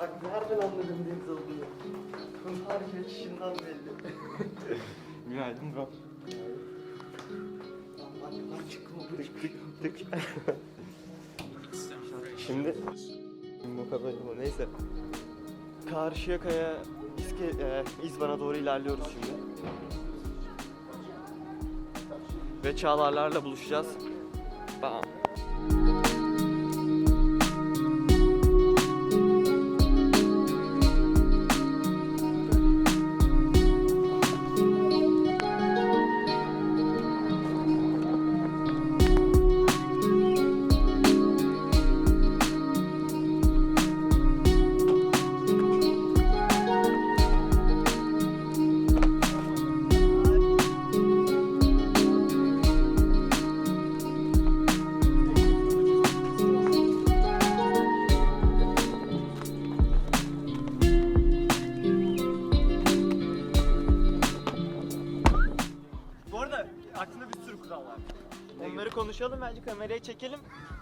Bak nereden anladım deniz olduğunu? Kumar geçişinden belli. Günaydın bro. Tık tık tık. Şimdi bu kadar mı? Neyse. Karşıyaka'ya e, İzban'a doğru ilerliyoruz şimdi. Ve Çağlarlarla buluşacağız. Bam.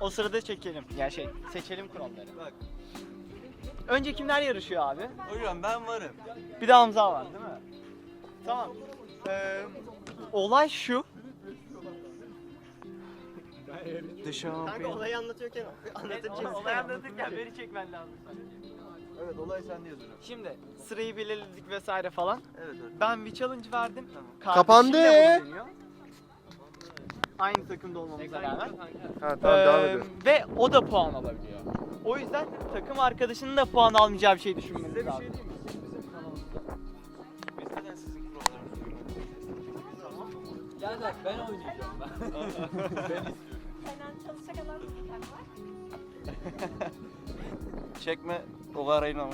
O sırada çekelim. Yani şey seçelim kuralları. Bak. Önce kimler yarışıyor abi? Hocam ben varım. Bir de Hamza var değil mi? Tamam. Ee, olay şu. The Kanka olayı anlatıyorken anlatırken olayı anlatırken beni çekmen lazım. Evet olay sende yazıyor. Şimdi sırayı belirledik vesaire falan. Evet evet. Ben bir challenge verdim. Tamam. Kapandı. Aynı takımda olmamıza rağmen. Ha tamam devam Ee. Ve o da puan alabiliyor. O yüzden takım arkadaşının da puan almayacağı bir şey düşünmemiz Size bir lazım. şey diyeyim mi? Siz bizim kanalımızda. Biz neden sizin kurallarınızı uygulamıyoruz? Gel bak ben oynayacağım ben. Kenan çalışacak adam var. Çekme o arayın ama.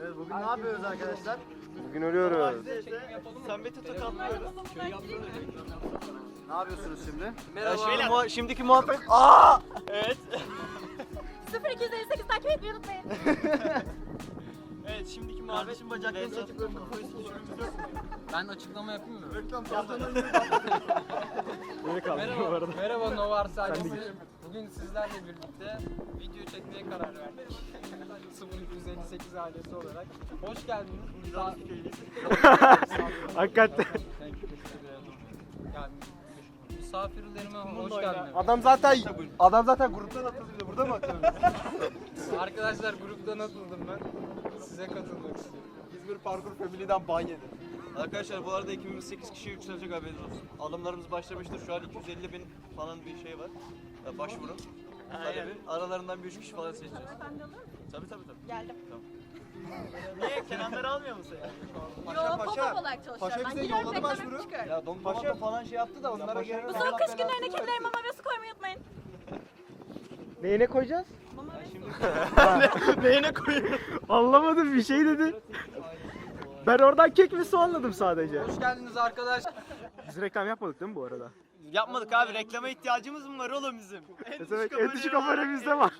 Evet bugün ne yapıyoruz arkadaşlar? Bugün ölüyoruz. Samet'i tokatlıyoruz. Ne yapıyorsunuz şimdi? Merhaba. Beyler. Şimdi şimdiki muhabbet. Evet. 0258 takip etmeyi unutmayın. Evet şimdiki muhabbet. Kardeşim bacaklarını çekip böyle kafayı Ben açıklama yapayım mı? Beni Merhaba, merhaba Novars ailesi. Bugün sizlerle birlikte video çekmeye karar verdik. 0258 ailesi olarak. Hoş geldiniz. Hakikaten. Yani misafirlerime hoş geldiniz. Adam zaten adam zaten gruptan atıldı burada mı atıyoruz? Arkadaşlar gruptan atıldım ben. Size katılmak istiyorum. İzmir Parkur Family'den ban yedi. Arkadaşlar bu arada ekibimiz 8 kişi yükselecek haberiniz olsun. Alımlarımız başlamıştır. Şu an 250 bin falan bir şey var. Ya başvuru. Talebi. Aralarından bir üç kişi falan seçeceğiz. Ben de alır mısın? Tabii tabii tabii. Geldim. Niye Kenanları almıyor musun yani? Yo paşa. pop-up olarak çalışıyorum. Paşa ben bize giriyorum yolladı başvuru. Ya Don Paşa falan şey yaptı da onlara Paşa-. Bu son kış günlerine kedilerin mama ve su koymayı unutmayın. Neyine koyacağız? Mama ve su. Neyine koyayım? Anlamadım bir şey dedi. Ben oradan kek ve su anladım sadece. Hoş geldiniz arkadaş. Biz reklam yapmadık değil mi bu arada? Yapmadık abi reklama ihtiyacımız mı var oğlum bizim? En düşük En düşük abone bizde var.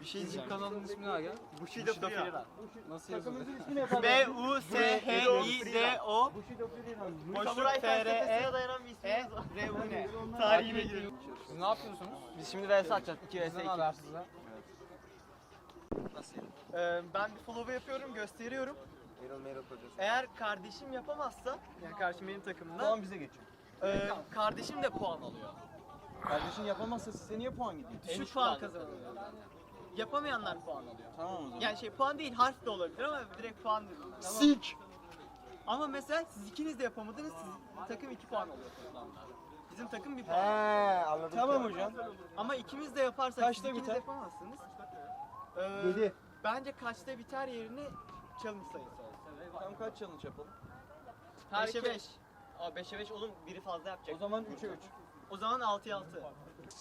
Bir şey diyeceğim. Kanalın ismi ne gel? Bushido Frira. Nasıl yazılıyor? B U S H I D O Boşluk F R E E R U N Tarihine giriyor. Siz ne yapıyorsunuz? Biz şimdi VS atacağız 2 VS Sizden 2. haber size. Nasıl yani? Ee, ben bir follow yapıyorum, gösteriyorum. Eğer kardeşim yapamazsa, yani kardeşim benim takımımda, Tamam bize geçiyor. E, kardeşim de puan alıyor. Kardeşin yapamazsa size niye puan gidiyor? Düşük puan kazanıyor. Yapamayanlar puan alıyor. Tamam o zaman. Yani şey puan değil, harf de olabilir ama direkt puan değil. Tamam. Sik. Ama mesela siz ikiniz de yapamadınız, siz, takım 2 puan alıyor toplamda. Bizim takım 1 He puan. anladım. Tamam hocam. Ama ikimiz de yaparsak Kaçta siz ikiniz biter? yapamazsınız. Ee, Yedi. Bence kaçta biter yerine challenge sayısı olsun. Tam kaç challenge yapalım? 5'e 5. Aa 5'e 5 oğlum biri fazla yapacak. O zaman 3'e 3. O zaman 6'ya 6.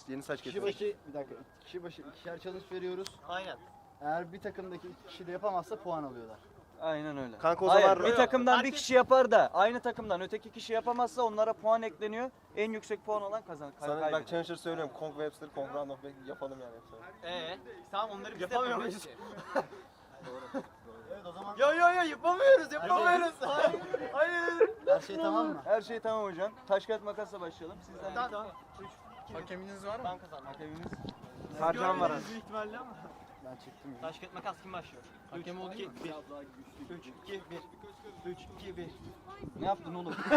Yeni saç Kişi başı Bir dakika. Kişi başı ikişer challenge veriyoruz. Aynen. Eğer bir takımdaki iki kişi de yapamazsa puan alıyorlar. Aynen öyle. Kanka o Hayır, zaman- bir takımdan bir Herkes- kişi yapar da aynı takımdan öteki kişi yapamazsa onlara puan ekleniyor. En yüksek puan olan kazan kay- Sana bak Challenger söylüyorum. Kong Webster, Kong Roundoff yapalım yani hepsini. Ee, tamam onları biz Yapamıyor yapamıyoruz. ki. o zaman Yo yo yo yapamıyoruz yapamıyoruz. Hayır. Hayır. her şey tamam mı? Her şey tamam hocam. Taş kağıt makasla başlayalım. Sizden Tamam tamam. Hakeminiz var mı? Ben kazandım. hakemimiz. Sercan var Büyük ihtimalle ama. Ben çektim. Taş kağıt makas kim başlıyor? Hakem olayım mı? 3 2 1 3 2 1 Ne yaptın oğlum?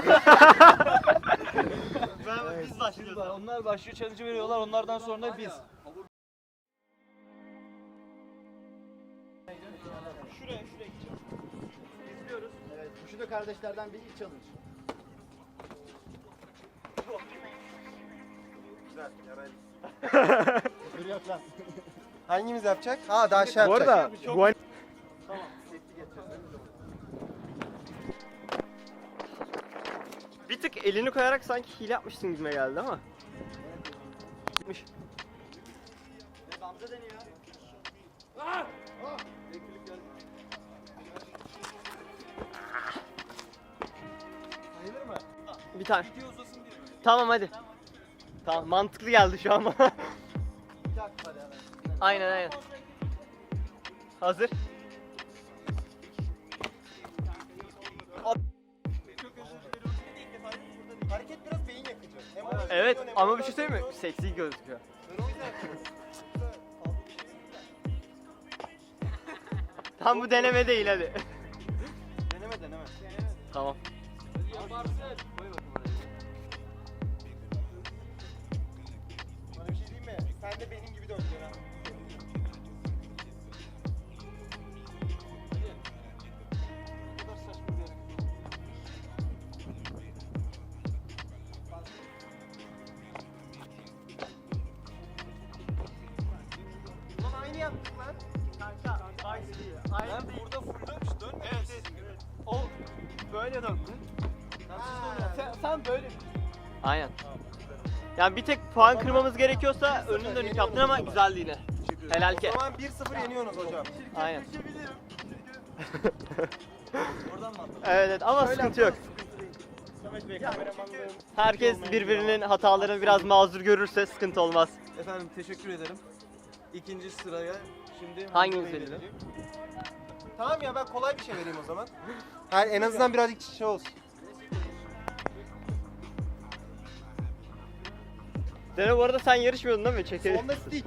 ben biz başlıyoruz. Onlar başlıyor, challenge veriyorlar. Onlardan sonra biz. Şuraya. Şu kardeşlerden bir ilk challenge. Güzel. yaraylı. Dur lan. Hangimiz yapacak? Ha daha şey Bu yapacak. arada Guan bir tık elini koyarak sanki hile yapmışsın gibime geldi ama. Gitmiş. Gamze deniyor. Bir tane. Tamam hadi. Tamam mantıklı geldi şu an bana. aynen aynen. Hazır. Hareket biraz beyin yakıcı. Evet ama bir şey söyleyeyim mi? Seksi gözüküyor. Tam bu deneme değil hadi. Deneme deneme. Tamam. Bana Sen de benim gibi ha. Yani bir tek puan kırmamız gerekiyorsa önünü dönük yaptın ama güzeldi yine. Helal ki. O zaman 1-0 yeniyorsunuz hocam. Aynen. Oradan mı attın? Evet evet ama sıkıntı yok. Herkes birbirinin hatalarını biraz mazur görürse sıkıntı olmaz. Efendim teşekkür ederim. İkinci sıraya şimdi Hangimiz Hamza Bey verelim. Tamam ya ben kolay bir şey vereyim o zaman. Hayır en azından birazcık şey olsun. Dene bu arada sen yarışmıyordun değil mi? Çekelim. Sonda stick.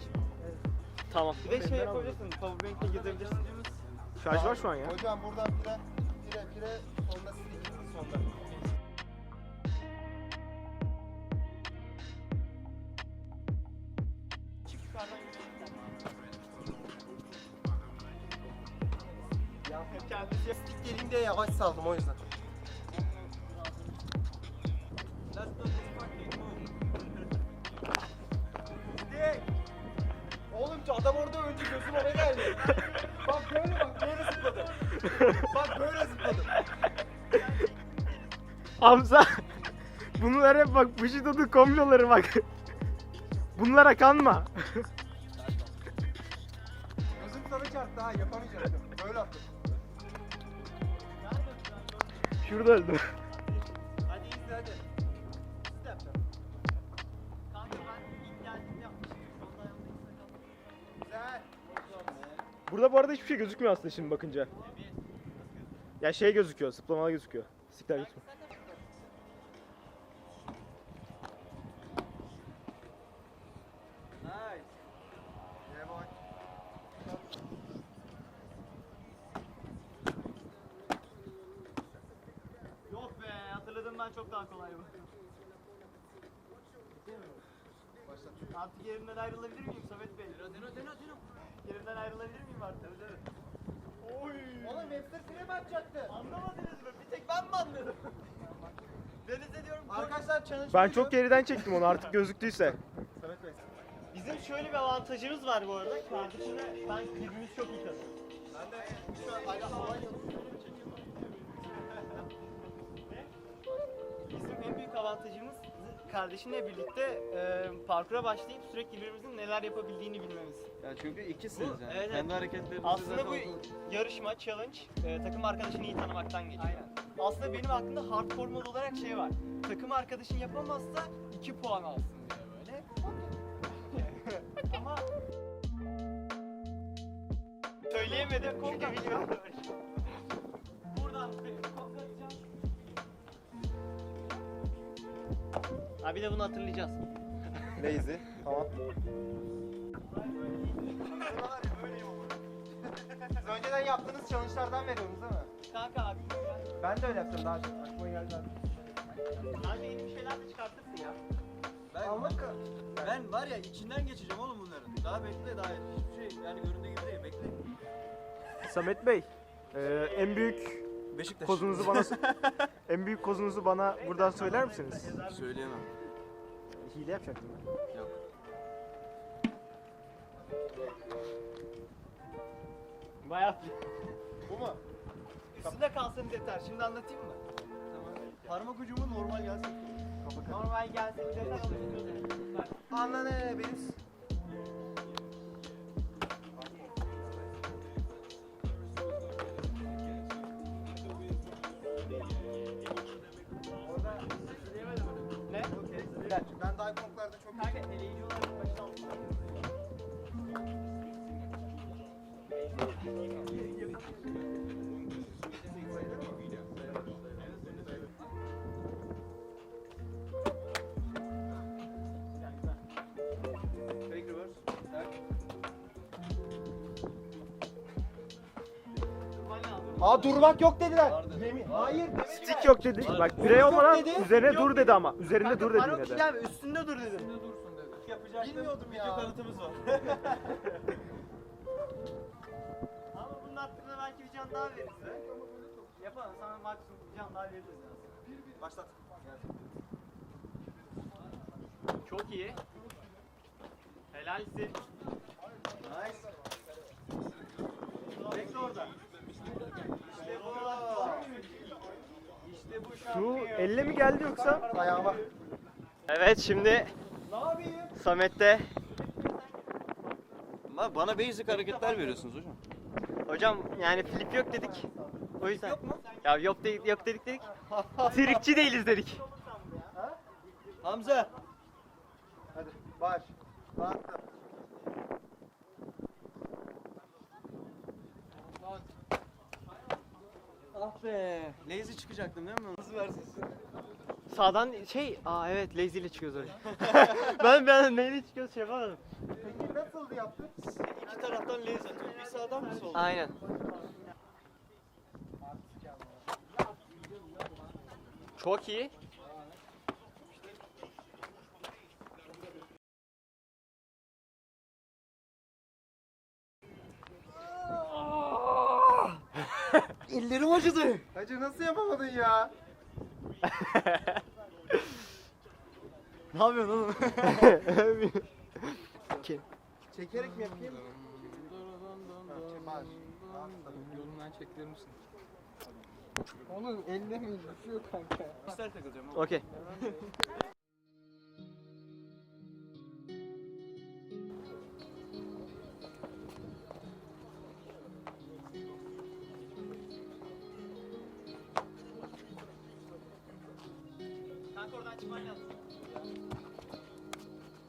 Tamam. Bir de şey yapabilirsin. Powerbank'le gezebilirsin. Şarj var şu an ya. Hocam buradan pire, pire, pire, sonda stick. Sonda. Stick dediğimde yavaş saldım o yüzden. Adam orada önce gözüm oraya geldi. bak böyle bak böyle zıpladı. bak böyle zıpladı. Hamza. Bunlar hep bak bu şiddetin komploları bak. Bunlara kanma. Gözüm sana çarptı ha yapamayacaktım. Böyle attım. Şurada öldüm. Burada bu arada hiçbir şey gözükmüyor aslında şimdi bakınca. Ya şey gözüküyor, zıplamalar gözüküyor. Sikler gitme. Nice. Yeah, boy. Yok be hatırladığımdan çok daha kolay bu. Artık yerimden ayrılabilir miyim Samet Bey? Deno deno deno deno. Yerimden ayrılabilir miyim artık? Evet evet. Oy. Oğlum Webster frame mi atacaktı? Anlamadınız mı? Bir tek ben mi anladım? Deniz ediyorum. Arkadaşlar challenge Ben çok geriden çektim onu artık gözüktüyse. Bizim şöyle bir avantajımız var bu arada. Kardeşimle ben birbirimizi çok iyi tanıyoruz. Ben de şu an ayağı falan Bizim en büyük avantajımız kardeşimle birlikte e, parkura başlayıp sürekli birbirimizin neler yapabildiğini bilmemiz. Ya çünkü ikisiniz yani. evet. Kendi hareketlerinizi Aslında zaten bu o- yarışma, challenge, e, takım arkadaşını iyi tanımaktan geçiyor. Aslında benim aklımda hard formal olarak şey var. Takım arkadaşın yapamazsa 2 puan alsın diye böyle. Ama söyleyemedim çünkü biliyorum. Ha bir de bunu hatırlayacağız. Lazy. Tamam. Siz önceden yaptığınız challenge'lardan veriyorsunuz değil mi? Kanka abi. Ben de öyle yaptım daha çok. Aklıma geldi zaten. Daha yeni bir şeyler de çıkartırsın ya. Ben, Almak ben var ya içinden geçeceğim oğlum bunların. Daha bekle daha hiçbir şey yani göründüğü gibi değil bekle. Samet Bey, e, en büyük Beşiktaş. kozunuzu bana en büyük kozunuzu bana buradan söyler misiniz? Söyleyemem. Hile yapacaktım ben. Yok. Bayağı. Bu mu? Üstünde kalsanız yeter. Şimdi anlatayım mı? Parmak ucumu normal gelsin. Normal olur. Anla ne benim? Aa durmak yok dediler. Vardı. Yemin. Hayır. Stick yok dedi. Bak birey olmadan dedi. üzerine dur dedi ama. Üzerinde dur dedi yine de. üstünde dur dedim. Ne dursun dedi. Yapacaktım. Bilmiyordum ya. Video kanıtımız var. Ama bunun hakkında belki bir can daha veririz. Yapalım sana maksimum bir can daha veririz. Başlat. Çok iyi. Helalsin. Nice. Bekle orada. İşte bu. İşte bu Şu elle mi geldi yoksa? Ayağıma. Evet şimdi Ne yapayım? Samet'te. Ama bana basic hareketler veriyorsunuz hocam. Hocam yani flip yok dedik. O yüzden. Yok mu? Ya yok dedik, yok dedik dedik. Trikçi değiliz dedik. Hamza. Hadi baş. Bastım. Ah be. Lazy çıkacaktım değil mi? Hızlı versin. Sağdan şey, aa evet lazy ile çıkıyoruz oraya. ben ben neyle çıkıyoruz şey yapamadım. Peki nasıldı yaptın? İki taraftan lazy atıyor. Bir sağdan bir soldan. Aynen. Çok iyi. Ellerim acıdı. Hacı nasıl yapamadın ya? Ne yapıyorsun oğlum? Çekerek mi yapayım? Yolundan çekilir misin? Onun elde mi düşüyor kanka? İster takılacağım. Okey.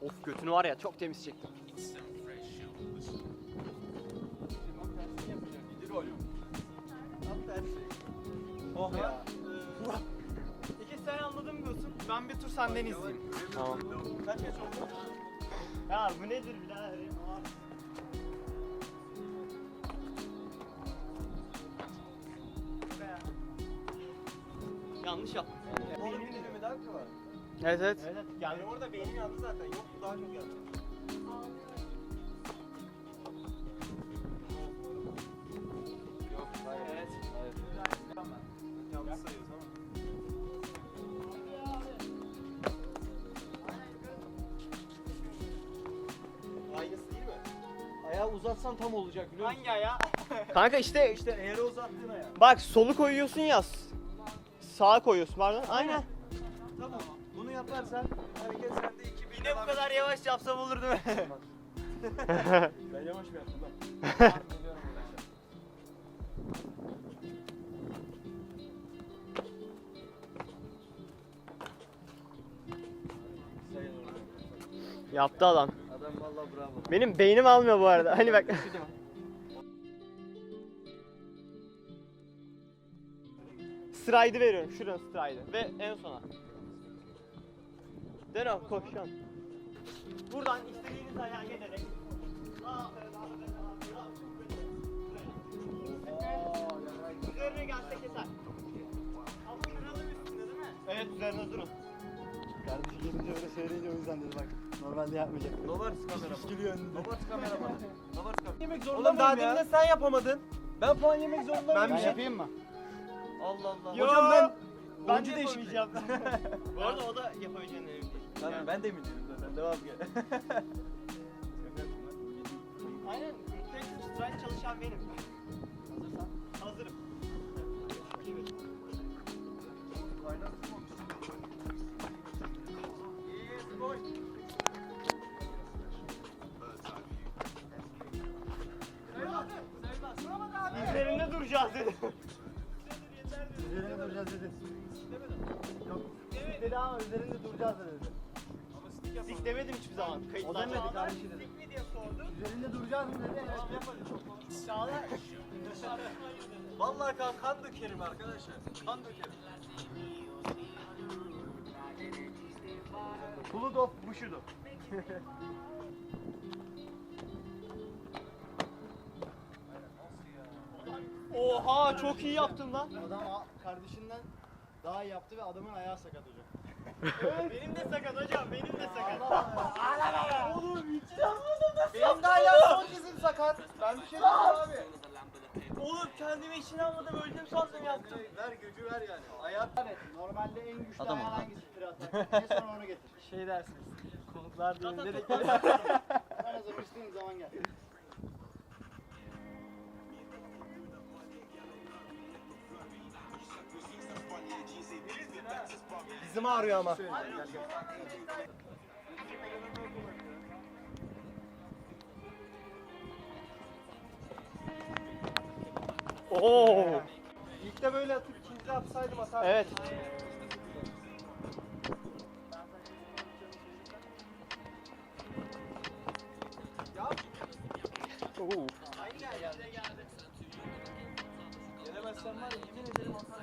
Of götünü var ya çok temiz çektim. Oh ya. İki sen anladın mı diyorsun? Ben bir tur senden izleyeyim. Tamam. Kaç kaç oldu? Ya bu nedir birader? ya? Yanlış yaptım. Bir dilimi daha var? Evet evet. Evet. Yani orada beynim yandı zaten. Yoktu daha çok yandı. Yok. Hayır. Evet. Yanlış sayıyoruz ama. Aynısı değil mi? Ayağı uzatsan tam olacak biliyor musun? Hangi ayağı? Kanka işte İşte eğri uzattığın ayağı. bak solu koyuyorsun ya. Sağa koyuyorsun pardon. Aynen. Yaparsan hareket sende 2000 Yine bu kadar yavaş yapsam olur değil mi? Ben yavaş mı yaptım lan? Yaptı adam. Adam vallahi bravo. Benim beynim almıyor bu arada. Hani bak. stride'ı veriyorum. Şuranın stride'ı. Ve en sona. Deno koş şu an. Buradan istediğiniz ayağa gelerek. Üzerine gelse keser. Ama kralın üstünde değil mi? Evet üzerine durun. Kardeşi gelince öyle söyleyince o yüzden dedi bak. Normalde yapmayacak. Novars kameraman. Gülüyor önünde. Novars kameraman. Novars kameraman. Yemek zorunda Oğlum daha demin de sen yapamadın. Ben puan yemek zorunda Ben bir yapayım mı? Allah Allah. Yo, Hocam ben ben oyuncu de yapamayacağım. Bu arada o da yapabileceğine emin değil. Ben, de mi dedim zaten. Devam gel. Aynen. Rotation strike çalışan benim. Hazırsan. Hazırım. Üzerinde duracağız dedim. Üzerinde duracağız dedi. Yok. Dedi ama üzerinde duracağız dedi. Demedim hiçbir zaman. O demedi kardeşi dedi. Sik mi diye sordu. Üzerinde duracağız mı dedi. Evet yapmadı. Çağlar. Vallahi kan, kan dökerim arkadaşlar. Kan dökerim. Blood of Bushido. Oha çok iyi yaptın lan. Adam a- kardeşinden daha iyi yaptı ve adamın ayağı sakat hocam. Benim de sakat hocam, benim de sakat. Oğlum hiç yapmadım da Benim de ayağım son dizim sakat. Ben bir şey demedim abi. Oğlum kendimi içine almadım, öldüm sandım yaptım. Ver gücü ver yani. Ayağı Evet, normalde en güçlü Adam ayağın adam. hangisi tır atar? En son onu getir. Şey dersiniz, konuklar düğünde de Ben hazır istediğim zaman gel. Dizim ağrıyor ama. Oo. İlk de böyle atıp ikinci de atsaydım atardım. Evet. Oo. gelemezsen var ya yemin ederim atarım.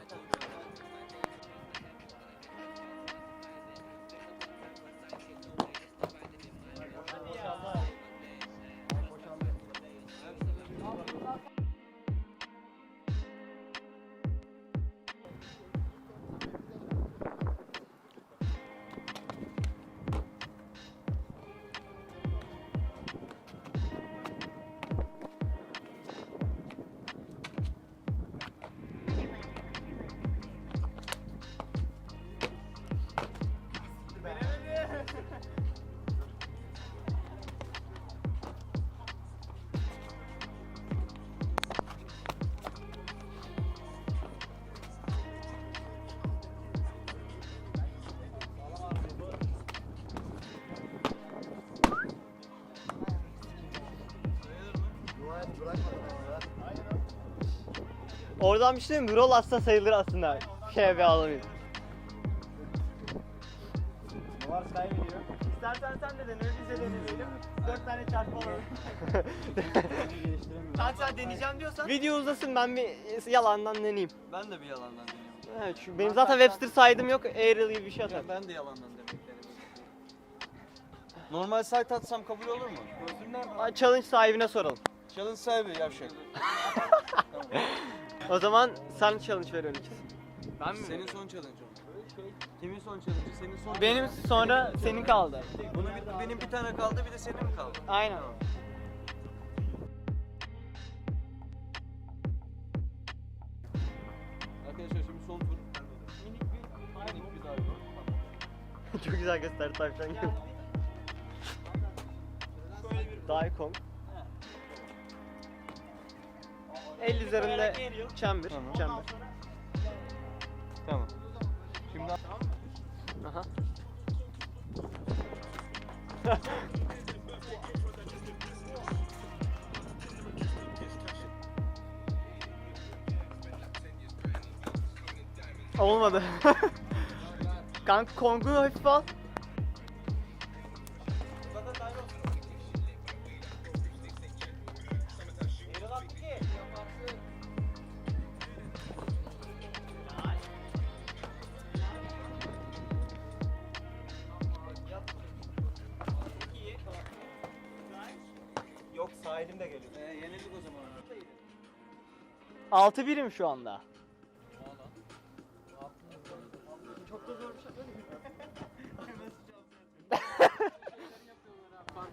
Oradan bir şey diyeyim mi? Roll atsa sayılır aslında. Şey bir alamayız. Var kaybediyor. İstersen sen de dene, biz de deneyelim. Dört tane çarpı alalım. Geliştiremiyorum. Kanka deneyeceğim diyorsan. Video uzasın ben bir yalandan deneyeyim. Ben de bir yalandan deniyorum. Evet, şu, benim zaten Webster saydım yok, Aerial gibi bir şey atar. Ben de yalandan demek denedim. Normal site atsam kabul olur mu? Aa, Challenge sahibine soralım. Challenge sahibi yavşak. O zaman sen challenge ver için. Ben mi? Senin son challenge'ın. Kimin son challenge'ı? Senin son Benim sonra senin kaldı. Bunu bir, benim bir tane kaldı bir de senin mi kaldı? Aynen. Arkadaşlar şimdi son tur. Minik bir, minik bir daha Çok güzel gösterdi tavşan gibi. Daikon. El üzerinde chamber, chamber. Tamam. Şimdi Aha. Olmadı. Kanka Kong'u hafif al. 6 birim şu anda.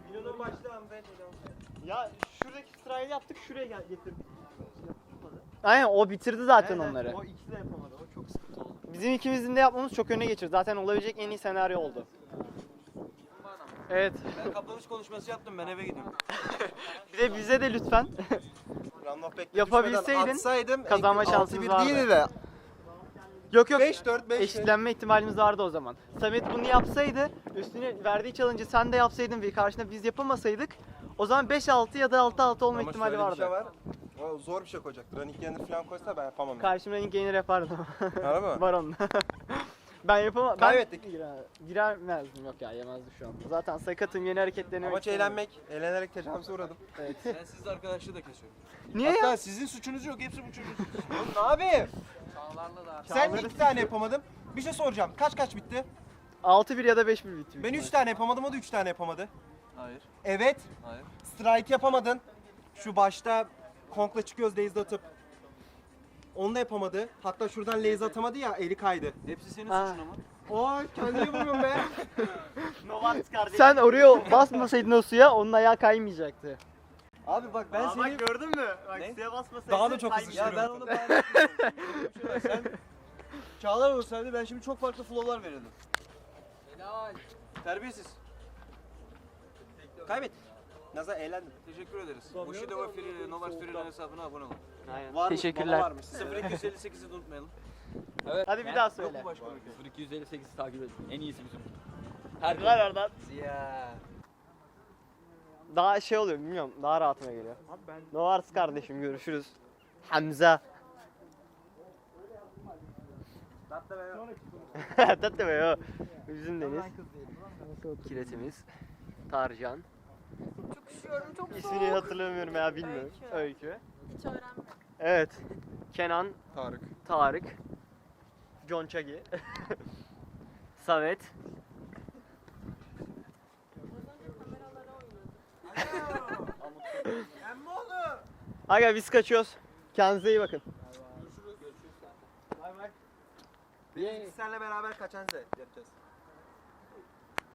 Videonun başlığı hanımefendi. Ya şuradaki sırayla yaptık şuraya gel getirdik. Aynen o bitirdi zaten Evet, onları. O ikisi de yapamadı. O çok sıkıntı oldu. Bizim ikimizin de yapmamız çok öne geçir. Zaten olabilecek en iyi senaryo oldu. Evet. Ben kapanış konuşması yaptım ben eve gidiyorum. Bir de bize de lütfen. Yapabilseydin atsaydım kazanma şansımız vardı. değildi de. yok yok. 5-4 5 Eşitlenme ihtimalimiz vardı o zaman. Samet bunu yapsaydı, üstüne verdiği challenge'ı sen de yapsaydın ve karşına biz yapamasaydık o zaman 5-6 ya da 6-6 olma Ama ihtimali şöyle vardı. bir şey var. O zor bir şey koyacaktır. Running gainer falan koysa ben yapamam. yani. Karşıma en gainer yapardım. Anladın mı? Baron. Ben yapamam. Ben Kaybettik. Girer, giremezdim yok ya yemezdi şu an. Zaten sakatım yeni hareketlerini Amaç eğlenmek. Eğlenerek tecavüze uğradım. Ben sizle arkadaşlığı da kesiyorum. Niye ya? Hatta sizin suçunuz yok hepsi bu çocuğun suçu. Oğlum ne yapayım? Çağlarla da Sen iki tane yapamadım. Bir şey soracağım. Kaç kaç bitti? 6-1 ya da 5-1 bitti. Ben 3 tane yapamadım, o da 3 tane yapamadı. Hayır. Evet, Hayır. strike yapamadın. Şu başta Kong'la çıkıyoruz laser atıp. Onu da yapamadı. Hatta şuradan laser atamadı ya, eli kaydı. Hepsi senin Ha. suçun ama. Oy kendini vuruyorum be. Sen oraya basmasaydın o suya onun ayağı kaymayacaktı. Abi bak ben Aa, seni... bak gördün mü? Bak Ne? suya basmasaydın. Daha da çok hızlı kaymayacak. Ya ben onu paylaşmıyorum. Sen Çağlar olsaydı ben şimdi çok farklı flow'lar verirdim. Helal. Terbiyesiz. Kaybettik. Nazar eğlendim. Teşekkür ederiz. Bushido ve Free, Novak Free'nin hesabına abone olun. Aynen. Var mı? Teşekkürler. Baba var mı? 0258'i de unutmayalım. Hadi bir daha Yok söyle. mu başka bir ülke? 0258 takip edin. En iyisi bizim. Ver oradan. Ya. Daha şey oluyor bilmiyorum daha rahatıma geliyor. Abi ben... Novars kardeşim görüşürüz. Hamza. Tatlı be o. Bizim deniz. Kiretimiz. Tarcan. Çok üşüyorum çok soğuk. İsmini hatırlamıyorum ya bilmiyorum. Öykü. Hiç öğrenmedim. Evet. Kenan, Tarık. Tarık. John Chagi. Savet. Aga biz kaçıyoruz. Kendinize iyi bakın. Biz seninle beraber kaçan yapacağız.